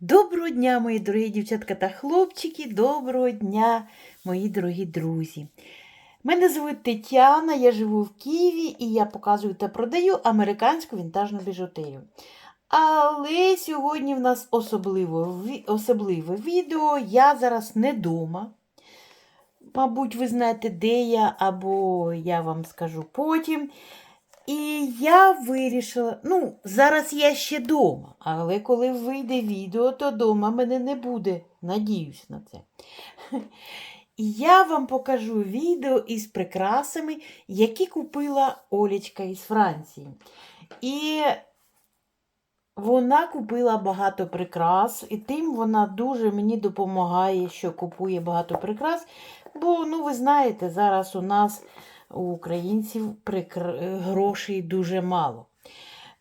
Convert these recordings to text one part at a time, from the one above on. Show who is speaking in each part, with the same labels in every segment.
Speaker 1: Доброго дня, мої дорогі дівчатка та хлопчики, доброго дня, мої дорогі друзі. Мене звуть Тетяна, я живу в Києві і я показую та продаю американську вінтажну біжутерію. Але сьогодні в нас особливо, ві- особливе відео. Я зараз не вдома. Мабуть, ви знаєте, де я, або я вам скажу потім. І я вирішила, ну, зараз я ще вдома, але коли вийде відео, то вдома мене не буде. Надіюсь на це. І я вам покажу відео із прикрасами, які купила Олечка із Франції. І вона купила багато прикрас, і тим вона дуже мені допомагає, що купує багато прикрас. Бо, ну, ви знаєте, зараз у нас у українців грошей дуже мало.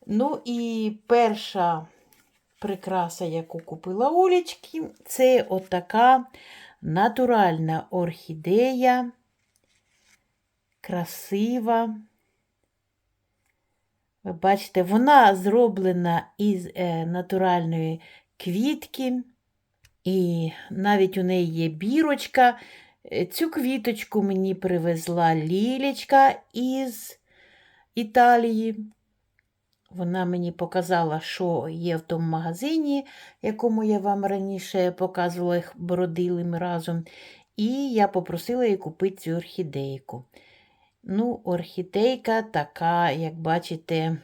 Speaker 1: Ну і перша прикраса, яку купила Олечки, це отака натуральна орхідея, красива. Ви бачите, вона зроблена із е, натуральної квітки, і навіть у неї є бірочка. Е, Цю квіточку мені привезла Лілечка із Італії. Вона мені показала, що є в тому магазині, якому я вам раніше показувала, їх бродили ми разом. І я попросила її купити цю орхідейку. Ну, орхідейка така, як бачите,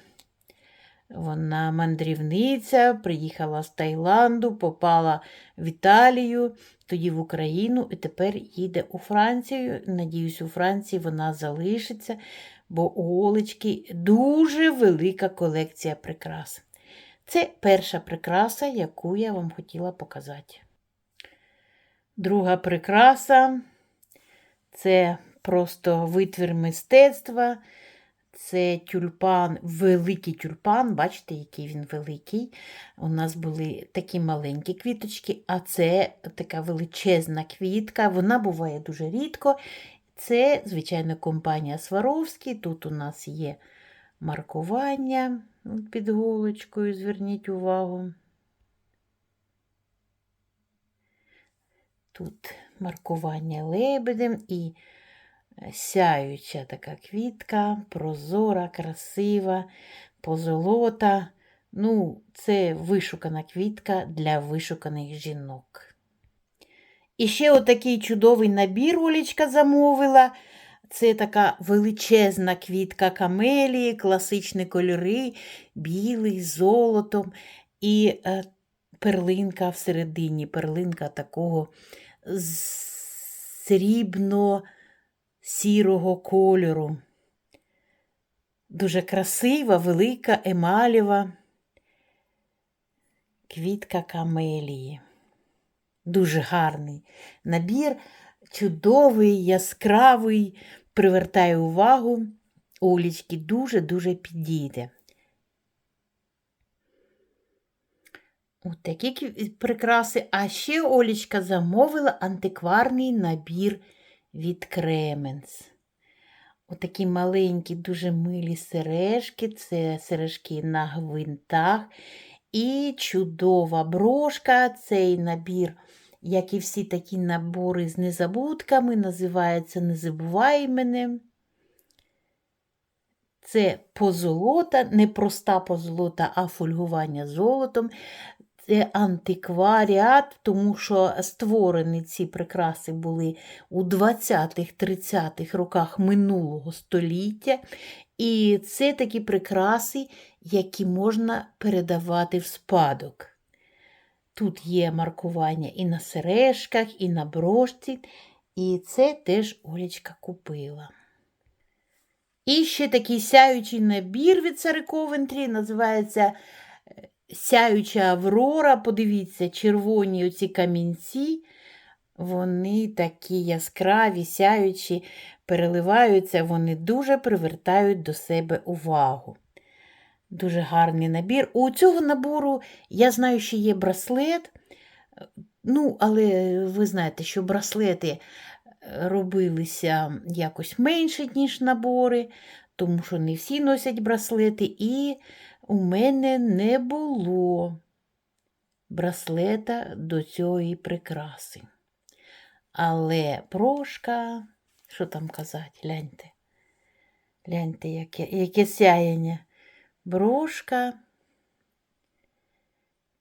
Speaker 1: вона мандрівниця, приїхала з Таїланду, попала в Італію, тоді в Україну і тепер їде у Францію. Надіюсь, у Франції вона залишиться, бо у Олечки дуже велика колекція прикрас. Це перша прикраса, яку я вам хотіла показати. Друга прикраса це просто витвір мистецтва. Це тюльпан, великий тюльпан, бачите, який він великий. У нас були такі маленькі квіточки, а це така величезна квітка. Вона буває дуже рідко. Це, звичайно, компанія Сваровський. Тут у нас є маркування під голочкою, зверніть увагу. Тут маркування лебедем і сяюча така квітка, прозора, красива, позолота. Ну, це вишукана квітка для вишуканих жінок. І ще отакий чудовий набір Олічка замовила. Це така величезна квітка камелії, класичні кольори, білий, з золотом і е, перлинка всередині, перлинка такого срібно сірого кольору. Дуже красива, велика, емалєва квітка камелії. Дуже гарний набір, чудовий, яскравий, привертає увагу. Олічки дуже-дуже підійде. Ось такі прикраси. А ще Олічка замовила антикварний набір від Кременс. Отакі маленькі, дуже милі сережки, це сережки на гвинтах. І чудова брошка. Цей набір, як і всі такі набори з незабудками, називається Не забувай мене. Це позолота, не проста позолота, а фольгування золотом. Це антикваріат, тому що створені ці прикраси були у 20-30-х роках минулого століття. І це такі прикраси, які можна передавати в спадок. Тут є маркування і на сережках, і на брошці, і це теж Олечка купила. І ще такий сяючий набір від Сари Ковентрі, називається Сяюча Аврора. Подивіться, червоні оці камінці, вони такі яскраві, сяючі, переливаються, вони дуже привертають до себе увагу. Дуже гарний набір. У цього набору я знаю, що є браслет. Ну, але ви знаєте, що браслети е, робилися якось менше, ніж набори, тому що не всі носять браслети, і у мене не було браслета до цієї прикраси. Але брошка, що там казати, гляньте. Гляньте, яке, яке сяєння. Брошка.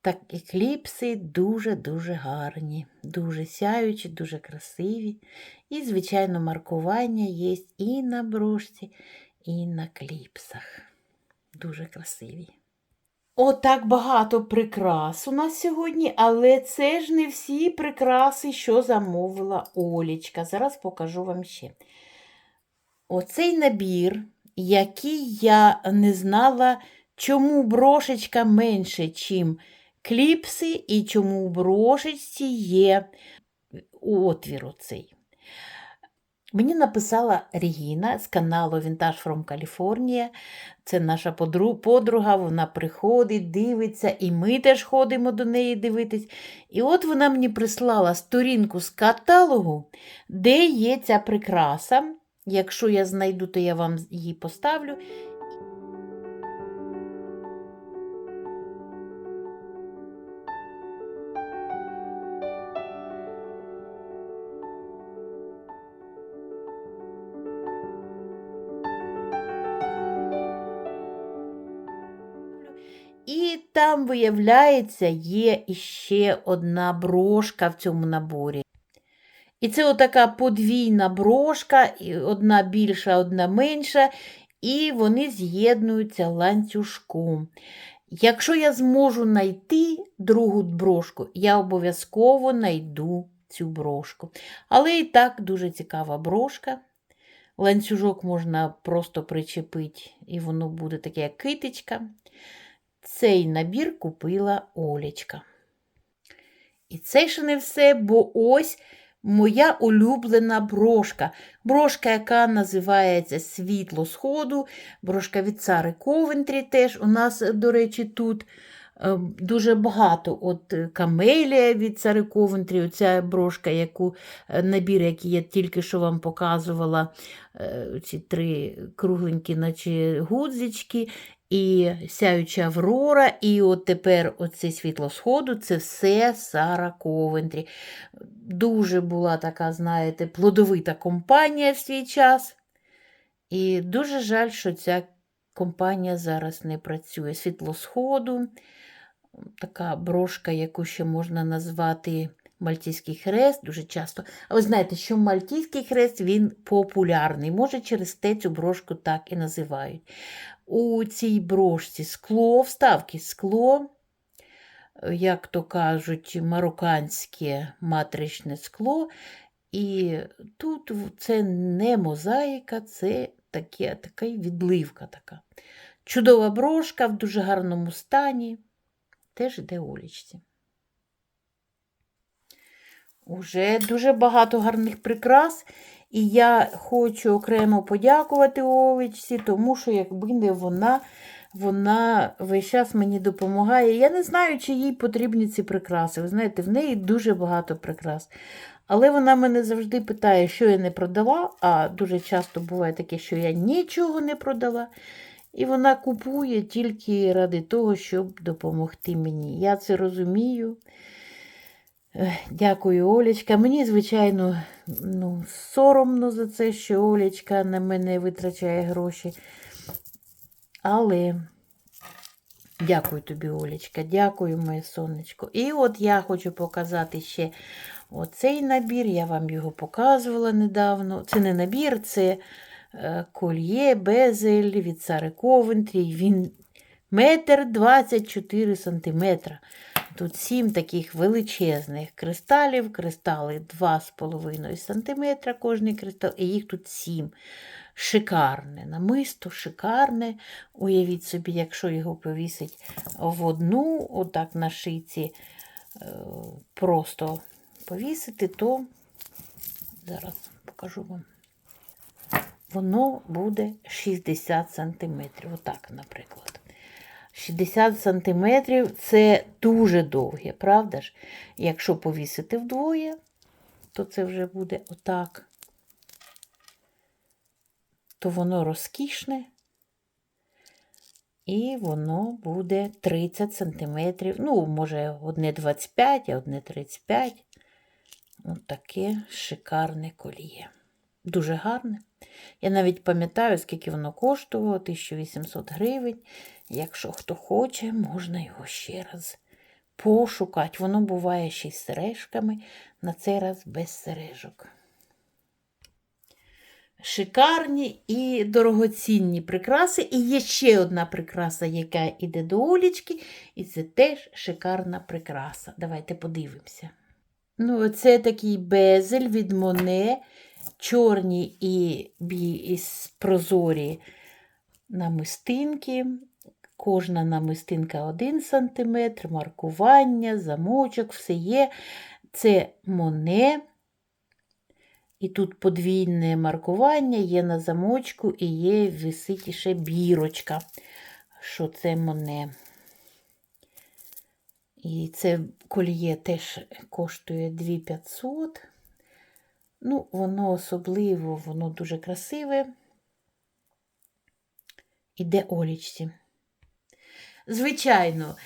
Speaker 1: Так, і кліпси дуже-дуже гарні, дуже сяючі, дуже красиві. І, звичайно, маркування є і на брошці, і на кліпсах. Дуже красиві. Отак багато прикрас у нас сьогодні, але це ж не всі прикраси, що замовила Олічка. Зараз покажу вам ще. Оцей набір, який я не знала, чому брошечка менше, чим кліпси, і чому в брошечці є отвір оцей. Мені написала Регіна з каналу Vintage from California. Це наша подруга, вона приходить, дивиться, і ми теж ходимо до неї дивитись. І от вона мені прислала сторінку з каталогу, де є ця прикраса. Якщо я знайду, то я вам її поставлю. Там, виявляється, є іще одна брошка в цьому наборі. І це отака подвійна брошка, одна більша, одна менша, і вони з'єднуються ланцюжком. Якщо я зможу знайти другу брошку, я обов'язково знайду цю брошку. Але і так дуже цікава брошка. Ланцюжок можна просто причепити, і воно буде таке, як китичка. Цей набір купила Олечка. І це ще не все, бо ось моя улюблена брошка. Брошка, яка називається Світло Сходу, брошка від Сари Ковентрі теж. У нас, до речі, тут е, дуже багато. От Камелія від Сари Ковентрі, оця брошка, яку, е, набір, який я тільки що вам показувала, е, ці три кругленькі, наче гудзички і сяюча Аврора, і от тепер оце світло сходу це все Сара Ковентрі. Дуже була така, знаєте, плодовита компанія в свій час. І дуже жаль, що ця компанія зараз не працює. Світло сходу, така брошка, яку ще можна назвати Мальтійський хрест, дуже часто. А ви знаєте, що Мальтійський хрест він популярний. Може, через те цю брошку так і називають. У цій брошці скло, вставки скло, як то кажуть, марокканське матричне скло. І тут це не мозаїка, це таке, така відливка така. Чудова брошка в дуже гарному стані. Теж йде Олічці. Уже дуже багато гарних прикрас. І я хочу окремо подякувати Олечці, тому що, якби не вона, вона весь час мені допомагає. Я не знаю, чи їй потрібні ці прикраси. Ви знаєте, в неї дуже багато прикрас. Але вона мене завжди питає, що я не продала, а дуже часто буває таке, що я нічого не продала. І вона купує тільки ради того, щоб допомогти мені. Я це розумію. Дякую, Олечка. Мені, звичайно, ну, соромно за це, що Олечка на мене витрачає гроші. Але дякую тобі, Олечка, дякую, моє сонечко. І от я хочу показати ще оцей набір. Я вам його показувала недавно. Це не набір, це е, кольє, безель від Сари Ковентрі. Він метр 24 сантиметра. Тут сім таких величезних кристалів, кристали 2,5 см кожний кристал, і їх тут сім. Шикарне, намисто, шикарне. Уявіть собі, якщо його повісить в одну, отак на шиці, е, просто повісити, то зараз покажу вам. Воно буде 60 см. Отак, наприклад. 60 сантиметрів це дуже довге, правда ж? Якщо повісити вдвоє, то це вже буде отак. То воно розкішне. І воно буде 30 см. Ну, може, одне 25, а одне 35. Ось таке шикарне коліє. Дуже гарне. Я навіть пам'ятаю, скільки воно коштувало 1800 гривень. Якщо хто хоче, можна його ще раз пошукати. Воно буває ще й сережками, на цей раз без сережок. Шикарні і дорогоцінні прикраси. І є ще одна прикраса, яка йде до Олічки, і це теж шикарна прикраса. Давайте подивимося. Ну, це такий безель від Моне, чорні і, бі, прозорі намистинки. Кожна намистинка 1 см, маркування, замочок, все є. Це Моне. І тут подвійне маркування є на замочку і є висить ще бірочка, що це Моне. І це кольє теж коштує 2500. Ну, воно особливо, воно дуже красиве. Іде Олічці. Звичайно,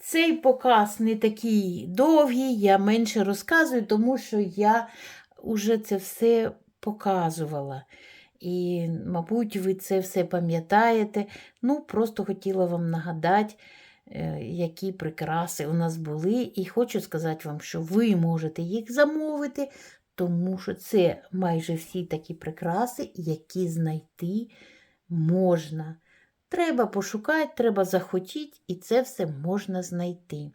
Speaker 1: цей показ не такий довгий, я менше розказую, тому що я вже це все показувала. І, мабуть, ви це все пам'ятаєте. Ну, просто хотіла вам нагадати, е, які прикраси у нас були. І хочу сказати вам, що ви можете їх замовити, тому що це майже всі такі прикраси, які знайти можна. Треба пошукати, треба захотіти, і це все можна знайти.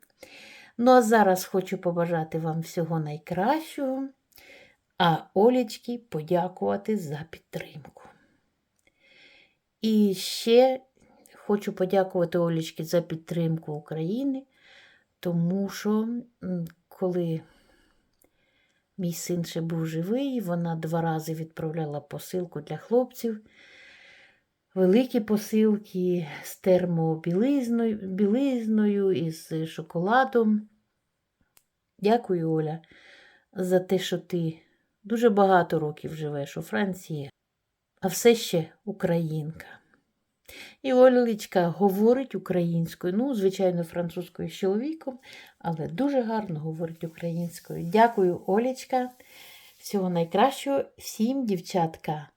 Speaker 1: Ну, а зараз хочу побажати вам всього найкращого, а Олічки подякувати за підтримку. І ще хочу подякувати Олічки за підтримку України, тому що коли мій син ще був живий, вона два рази відправляла посилку для хлопців великі посилки з термобілизною білизною і з шоколадом. Дякую, Оля, за те, що ти дуже багато років живеш у Франції, а все ще українка. І Олечка говорить українською, ну, звичайно, французькою з чоловіком, але дуже гарно говорить українською. Дякую, Олечка. Всього найкращого всім, дівчатка.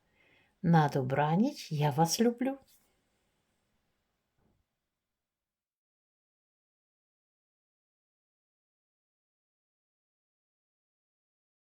Speaker 1: На добраніч, я вас люблю.